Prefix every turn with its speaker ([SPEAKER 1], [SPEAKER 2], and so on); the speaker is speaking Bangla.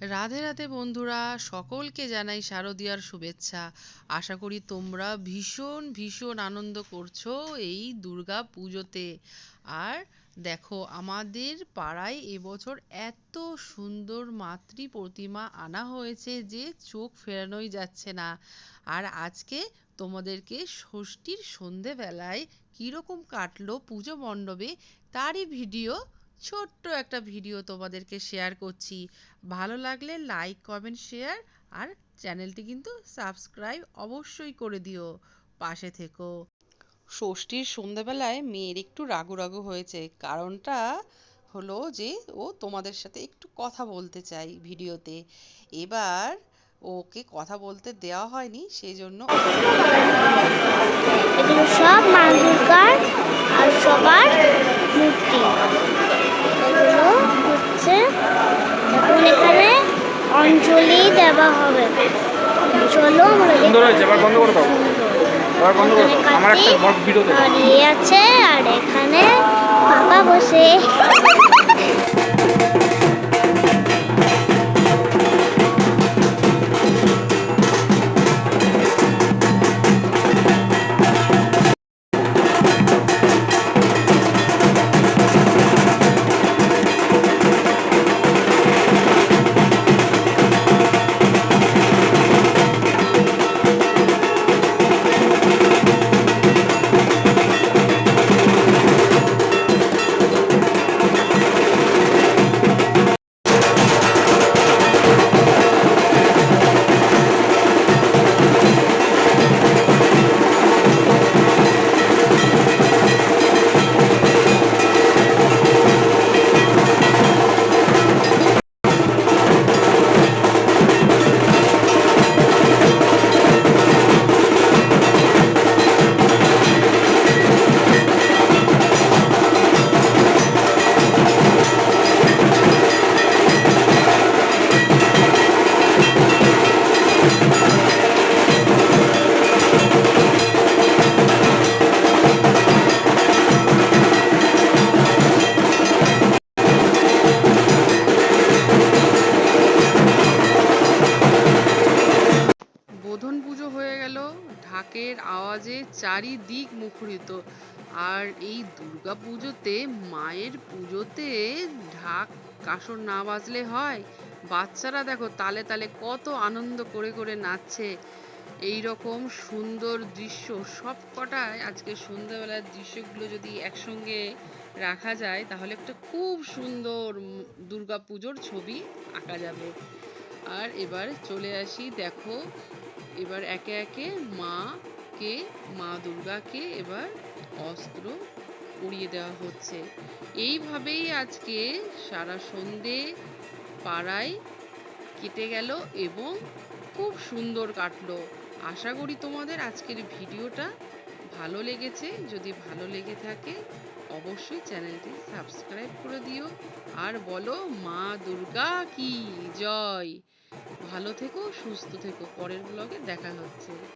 [SPEAKER 1] রাধে রাধে বন্ধুরা, সকলকে জানাই শারদীয়ার শুভেচ্ছা। আশা করি তোমরা ভীষণ ভীষণ আনন্দ করছ এই দুর্গা পুজোতে। আর দেখো, আমাদের পাড়ায় এবছর এত সুন্দর মাতৃ প্রতিমা আনা হয়েছে যে চোখ ফেরানোই যাচ্ছে না। আর আজকে তোমাদেরকে ষষ্ঠীর সন্ধেবেলায় কীরকম কাটলো পুজো মণ্ডপে, তারই ভিডিও ছোট্ট একটা ভিডিও তোমাদেরকে শেয়ার করছি। ভালো লাগলে লাইক কমেন্ট শেয়ার আর চ্যানেলটি কিন্তু সাবস্ক্রাইব অবশ্যই করে দিও। পাশে থেকো। ষষ্ঠীর সন্ধ্যাবেলায় মেয়ের একটু রাগু রাগু হয়েছে। কারণটা হলো যে ও তোমাদের সাথে একটু কথা বলতে চাই ভিডিওতে। এবার ওকে কথা বলতে দেওয়া হয়নি সেই জন্য
[SPEAKER 2] সব মা অঞ্জলি দেওয়া হবে। চলো।
[SPEAKER 3] সুন্দর হয়েছে এবার বন্ধ করে দাও। এবার বন্ধ করে দাও। আমার একটা বড় ভিডিও
[SPEAKER 2] আর আছে আর এখানে বাবা বসে।
[SPEAKER 1] পুজো হয়ে গেল। ঢাকের আওয়াজে চারিদিক মুখরিত। আর এই দুর্গা পুজোতে, মায়ের পুজোতে ঢাক কাসর না বাজলে হয়। বাচ্চারা দেখো তালে তালে কত আনন্দ করে করে নাচছে। এই রকম সুন্দর দৃশ্য সব কটায় আজকে সন্ধ্যাবেলার দৃশ্যগুলো যদি একসঙ্গে রাখা যায়, তাহলে একটা খুব সুন্দর দুর্গা পুজোর ছবি আঁকা যাবে। আর এবার চলে আসি, দেখো, এবার একে একে মাকে মা দুর্গাকে এবার অস্ত্র উড়িয়ে দেওয়া হচ্ছে। এইভাবেই আজকে সারা সন্ধে পাড়ায় কেটে গেল এবং খুব সুন্দর কাটলো। আশা করি তোমাদের আজকের ভিডিওটা ভালো লেগেছে, যদি ভালো লেগে থাকে অবশ্যই চ্যানেলটি সাবস্ক্রাইব করে দিও। আর বলো, মা দুর্গা কি? জয়। ভালো থেকো, সুস্থ থেকো। পরের ব্লগে দেখা হচ্ছে।